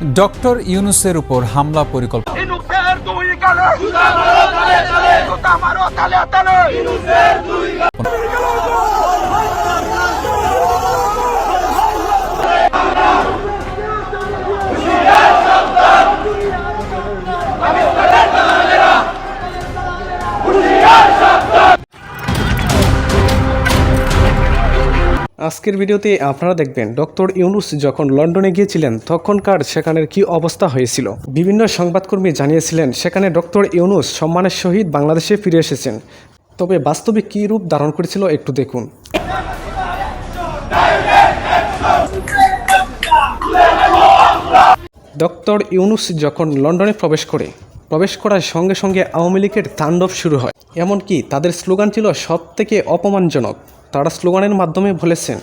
Doctor ইউনুসের উপর হামলা পরিকল্পনা আজকের ভিডিওতে আপনারা দেখবেন ডক্টর ইউনুস যখন লন্ডনে গিয়েছিলেন, তখনকার সেখানের কি অবস্থা হয়েছিল? বিভিন্ন সংবাদকর্মী জানিয়েছিলেন, সেখানে ডক্টর ইউনুস সম্মানের সহিত বাংলাদেশে ফিরে এসেছেন। তবে বাস্তবে কী রূপ ধারণ করেছিল একটু দেখুন। ডক্টর ইউনুস যখন লন্ডনে প্রবেশ করে, প্রবেশ করার সঙ্গে সঙ্গে আওয়ামী লীগের তাণ্ডব শুরু হয়। এমনকি তাদের স্লোগান ছিল সব থেকে অপমানজনক। তারা স্লোগানের মাধ্যমে বলেছেন,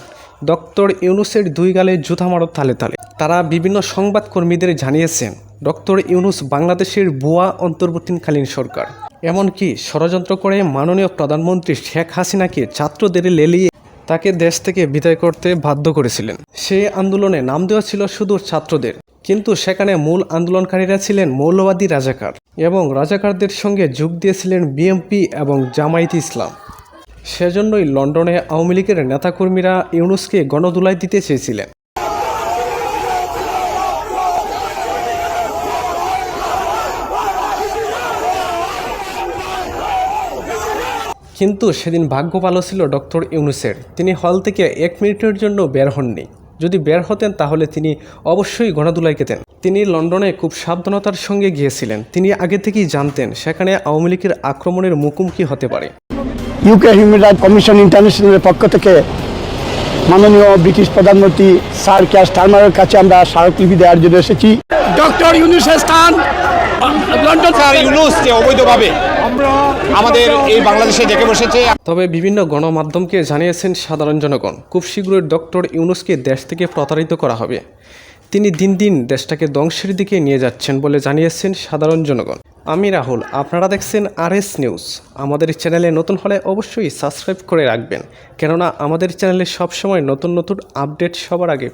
ডক্টর ইউনুসের দুই গালে জুতা মারো তালে তালে। তারা বিভিন্ন সংবাদকর্মীদের জানিয়েছেন, ডক্টর ইউনুস বাংলাদেশের ভুয়া অন্তর্বর্তীকালীন সরকার। এমনকি ষড়যন্ত্র করে মাননীয় প্রধানমন্ত্রী শেখ হাসিনাকে ছাত্রদের লেলিয়ে তাকে দেশ থেকে বিদায় করতে বাধ্য করেছিলেন। সেই আন্দোলনে নাম দেওয়া ছিল শুধু ছাত্রদের, কিন্তু সেখানে মূল আন্দোলনকারীরা ছিলেন মৌলবাদী রাজাকার এবং রাজাকারদের সঙ্গে যোগ দিয়েছিলেন বিএমপি এবং জামায়াত ইসলাম। সেজন্যই লন্ডনে আওয়ামী লীগের নেতাকর্মীরা ইউনুসকে গণদুলাই দিতে চেয়েছিলেন। কিন্তু সেদিন ভাগ্য ভালো ছিল ডক্টর ইউনুসের। তিনি হল থেকে এক মিনিটের জন্য বের হননি। যদি বের হতেন তাহলে তিনি অবশ্যই গণদুলাই খেতেন তিনি লন্ডনে খুব সাবধানতার সঙ্গে গিয়েছিলেন। তিনি আগে থেকেই জানতেন সেখানে আওয়ামী লীগের আক্রমণের মুখোমুখি হতে পারে। ইউকে হিউম্যান রাইট কমিশন ইন্টারন্যাশনালের পক্ষ থেকে মাননীয় ব্রিটিশ প্রধানমন্ত্রী স্যার ক্যাশ টার্মারের কাছে আমরা স্মারকলিপি দেওয়ার জন্য এসেছি। ডক্টর ইউনুসের স্থান লন্ডন। স্যার ইউনুস যে অবৈধভাবে আমাদের এই বাংলাদেশে ডেকে বসেছে। তবে বিভিন্ন গণমাধ্যমকে জানিয়েছেন সাধারণ জনগণ খুব শীঘ্রই ডক্টর ইউনুসকে দেশ থেকে প্রতারিত করা হবে। তিনি দিন দিন দেশটাকে ধ্বংসের দিকে নিয়ে যাচ্ছেন বলে জানিয়েছেন সাধারণ জনগণ। আমি রাহুল, আপনারা দেখছেন আর এস নিউজ। আমাদের চ্যানেলে নতুন হলে অবশ্যই সাবস্ক্রাইব করে রাখবেন। কেননা আমাদের চ্যানেলে সবসময় নতুন নতুন আপডেট সবার আগে